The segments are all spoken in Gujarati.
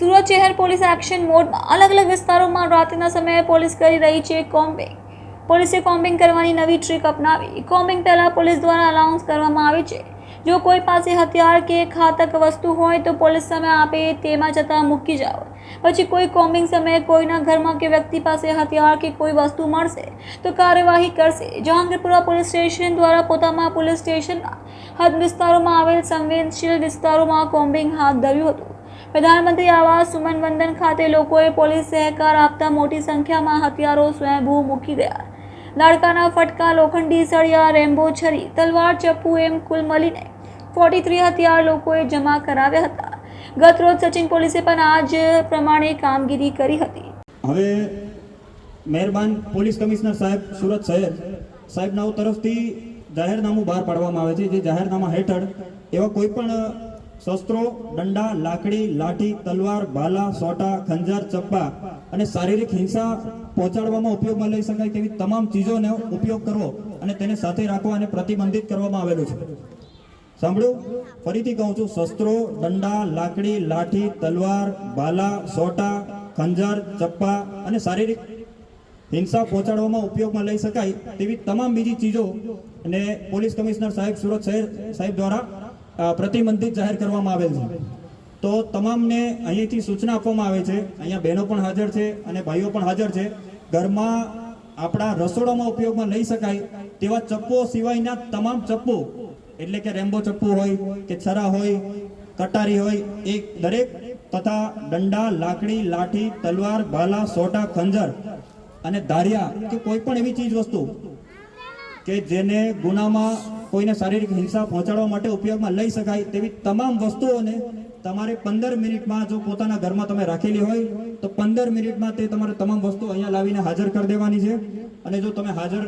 સુરત શહેર પોલીસ એક્શન મોડમાં અલગ અલગ વિસ્તારોમાં રાત્રિના સમયે પોલીસ કરી રહી છે કોમ્બિંગ. પોલીસે કોમ્બિંગ કરવાની નવી ટ્રીક અપનાવી. કોમ્બિંગ પહેલાં પોલીસ દ્વારા અનાઉન્સ કરવામાં આવે છે. જો કોઈ પાસે હથિયાર કે ઘાતક વસ્તુ હોય તો પોલીસ સામે આપે તેમાં જતાં મૂકી જાઓ. પછી કોઈ કોમ્બિંગ સમયે કોઈના ઘરમાં કે વ્યક્તિ પાસે હથિયાર કે કોઈ વસ્તુ મળશે તો કાર્યવાહી કરશે. જહાંગીરપુરા પોલીસ સ્ટેશન દ્વારા પોતાના પોલીસ સ્ટેશનના હદ વિસ્તારોમાં આવેલ સંવેદનશીલ વિસ્તારોમાં કોમ્બિંગ હાથ ધર્યું હતું. પ્રધાનમંત્રી આવાસ, સુમન વંદન ખાતે લોકોએ પોલીસ સહકાર આપતા મોટી સંખ્યામાં હથિયારો સ્વયંભૂ મૂકી ગયા લાડકાના ફટકા, લોખંડી સળિયા, રેમ્બો છરી, તલવાર, ચપ્પુ એમ કુલ મળીને ફોર્ટી થ્રી હથિયાર લોકોએ જમા કરાવ્યા હતા. ગત રોજ સચિન પોલીસે પણ આ જ પ્રમાણે કામગીરી કરી હતી. હવે મહેરબાન પોલીસ કમિશનર સાહેબ સુરત શહેર. સાહેબનાઓ તરફથી જાહેરનામું બહાર પાડવામાં આવે છે. જે જાહેરનામા હેઠળ એવા કોઈ પણ શસ્ત્રો, દંડા, લાકડી, લાઠી, તલવાર ભાલા સોટા, ખંજર, ચપ્પા અને શારીરિક હિંસા પહોંચાડવામાં ઉપયોગમાં લઈ શકાય તેવી તમામ ચીજોનો ઉપયોગ કરવો અને તેને સાથે રાખવા અને પ્રતિબંધિત કરવામાં આવેલું છે. સાંભળ્યું? ફરીથી કહું છું, શસ્ત્રો, દંડા, લાકડી, લાઠી, તલવાર ભાલા સોટા, ખંજર, ચપ્પા અને શારીરિક હિંસા પહોંચાડવામાં ઉપયોગમાં લઈ શકાય તેવી તમામ બીજી ચીજો અને પોલીસ કમિશનર સાહેબ સુરત શહેર સાહેબ દ્વારા પ્રતિબંધિત જાહેર કરવામાં આવેલ છે. તો તમામને અહીંથી સૂચના આપવામાં આવે છે, અહીંયા બહેનો પણ હાજર છે અને ભાઈઓ પણ હાજર છે. ઘરમાં આપણા રસોડામાં ઉપયોગમાં લઈ શકાય તેવા ચપ્પુઓ સિવાયના તમામ ચપ્પુ, એટલે કે રેમ્બો ચપ્પુ હોય, કે છરા હોય, કટારી હોય, એ દરેક તથા દંડા લાકડી, લાઠી, તલવાર ભાલા સોટા, ખંજર અને ધારિયા કે કોઈ પણ એવી ચીજ વસ્તુ કે જેને ગુનામાં કોઈને શારીરિક હિંસા પહોંચાડવા માટે ઉપયોગમાં લઈ શકાય તેવી તમામ વસ્તુઓને તમારે પંદર મિનિટમાં જો પોતાના ઘરમાં તમે રાખેલી હોય, તો પંદર મિનિટમાં તે તમારે તમામ વસ્તુ અહીંયા લાવીને હાજર કરી દેવાની છે. અને જો તમે હાજર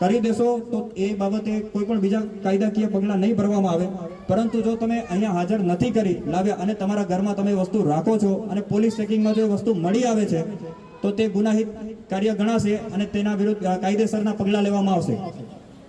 કરી દેશો, તો એ બાબતે કોઈ પણ બીજા કાયદાકીય પગલાં નહીં ભરવામાં આવે. પરંતુ જો તમે અહીંયા હાજર નથી કરી લાવ્યા અને તમારા ઘરમાં તમે વસ્તુ રાખો છો અને પોલીસ ચેકિંગમાં જો વસ્તુ મળી આવે છે, તો તે ગુનાહિત કાર્ય ગણાશે અને તેના વિરુદ્ધ કાયદેસરના પગલાં લેવામાં આવશે.